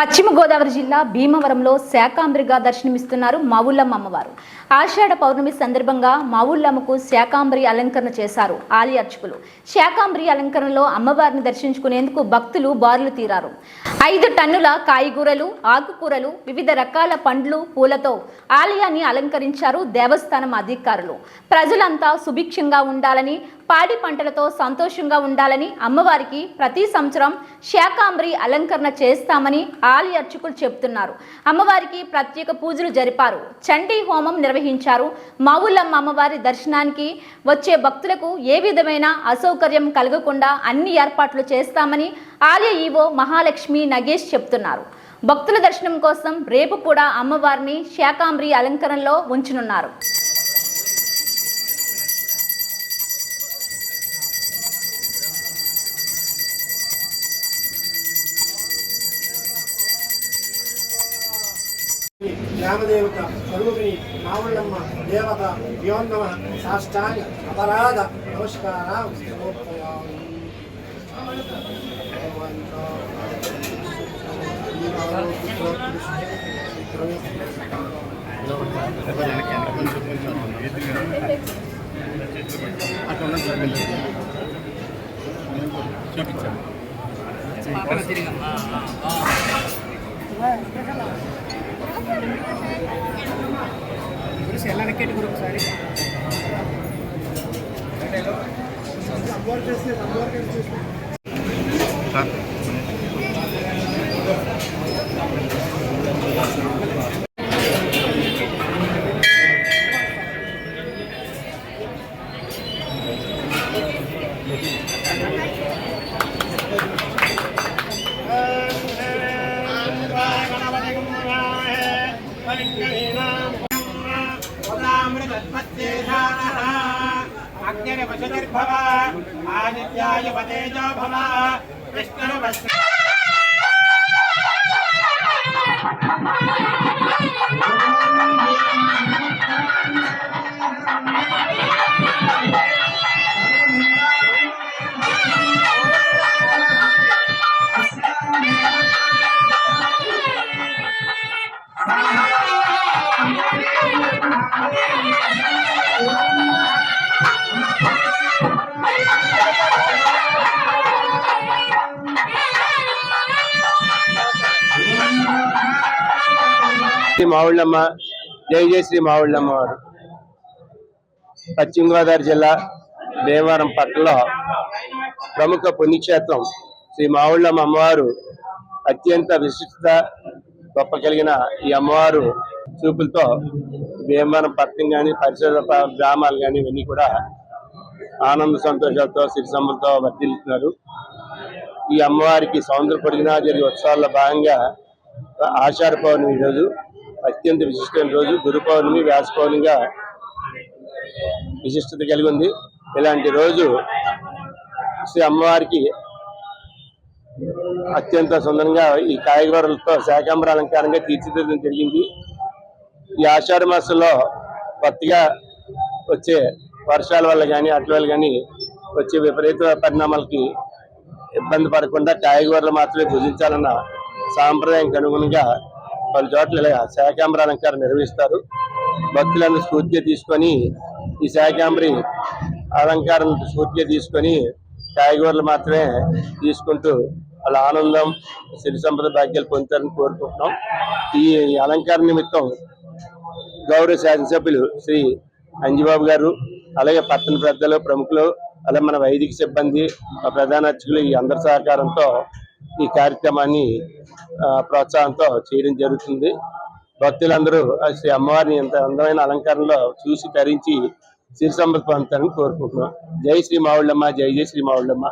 పశ్చిమ గోదావరి జిల్లా భీమవరంలో శాకాంబరిగా దర్శనమిస్తున్నారు మావుల్లమ్మ అమ్మవారు. ఆషాఢ పౌర్ణమి సందర్భంగా మావుల్లమ్మకు శాకాంబరి అలంకరణ చేశారు ఆలయ అర్చకులు. శాకాంబరి అలంకరణలో అమ్మవారిని దర్శించుకునేందుకు భక్తులు బారులు తీరారు. ఐదు టన్నుల కాయగూరలు ఆకుకూరలు వివిధ రకాల పండ్లు పూలతో ఆలయాన్ని అలంకరించారు దేవస్థానం అధికారులు. ప్రజలంతా సుభిక్షంగా ఉండాలని పాడి పంటలతో సంతోషంగా ఉండాలని అమ్మవారికి ప్రతి సంవత్సరం శాకాంబరి అలంకరణ చేస్తామని ఆలయ అర్చకులు చెబుతున్నారు అమ్మవారికి ప్రత్యేక పూజలు జరిపారు. చండీ హోమం నిర్వహించారు. మావులమ్మ అమ్మవారి దర్శనానికి వచ్చే భక్తులకు ఏ విధమైన అసౌకర్యం కలగకుండా అన్ని ఏర్పాట్లు చేస్తామని ఆలయ ఈవో మహాలక్ష్మి నగేష్ చెప్తున్నారు. భక్తుల దర్శనం కోసం రేపు కూడా అమ్మవారిని శాకాంబరి అలంకరణలో ఉంచనున్నారు. గ్రామదేవత స్వరూపిణి మావుళ్ళమ్మ దేవత వ్యోన్నమ సాష్టాంగ అపరాధ నమస్కారం. సమర్పయామి. అమ్మవారు చేస్తే అమ్మవారు तन्मत्तेजानः अग्निर्वसतिर्भव आदित्याय भव। विष्णुर्वश् శ్రీ మావుళ్ళమ్మ. జై జై శ్రీ మావుళ్ళమ్మ వారు. పశ్చిమ గోదావరి జిల్లా భీమవరం పట్టణంలో ప్రముఖ పుణ్యక్షేత్రం శ్రీ మావుళ్ళమ్మ అమ్మవారు అత్యంత విశిష్టత గొప్ప కలిగిన ఈ అమ్మవారు చూపులతో భీమవరం పట్టణం కానీ పరిసర గ్రామాలు కానీ ఇవన్నీ కూడా ఆనంద సంతోషాలతో సిరి వర్తిల్లుతున్నారు ఈ అమ్మవారికి సౌందర్య పొడిగినా జరిగే ఉత్సవాల్లో భాగంగా ఆషాఢ పౌర్ణమి రోజు అత్యంత విశిష్టమైన రోజు గురు పౌర్ణమి వ్యాస పౌర్ణమిగా విశిష్టత కలిగి ఉంది. ఇలాంటి రోజు శ్రీ అమ్మవారికి అత్యంత సుందరంగా ఈ కాయగూరలతో శాకాంబర అలంకారంగా తీర్చిదిద్దడం జరిగింది. ఈ ఆషాఢ మాసంలో కొత్తగా వచ్చే వర్షాల వల్ల కానీ అట్ల వల్ల కానీ వచ్చే విపరీత పరిణామాలకి ఇబ్బంది పడకుండా కాయగూరలు మాత్రమే భుజించాలన్న సాంప్రదాయానికి అనుగుణంగా పలు చోట్ల ఇలా శాకాంబర అలంకారం నిర్వహిస్తారు. భక్తులందరూ స్ఫూర్తిగా తీసుకొని ఈ శాకాంబరి అలంకారం స్ఫూర్తిగా తీసుకొని కాయగూరలు మాత్రమే తీసుకుంటూ వాళ్ళ ఆనందం సిరి సంపద భాగ్యాలు పొందుతారని కోరుకుంటున్నాం. ఈ అలంకార నిమిత్తం గౌరవ శాసనసభ్యులు శ్రీ అంజిబాబు గారు అలాగే పట్టణ పెద్దలు ప్రముఖులు అలాగే మన వైదిక సిబ్బంది ప్రధాన అర్చకులు ఈ అందరి సహకారంతో ఈ కార్యక్రమాన్ని ఆ, ప్రోత్సాహంతో చేయడం జరుగుతుంది. భక్తులందరూ శ్రీ అమ్మవారిని ఎంత అందమైన అలంకారంలో చూసి ధరించి సిరి సంపద పొందుతారని కోరుకుంటున్నాం. జై శ్రీ మావుళ్ళమ్మ జై జై శ్రీ మావుళ్ళమ్మ.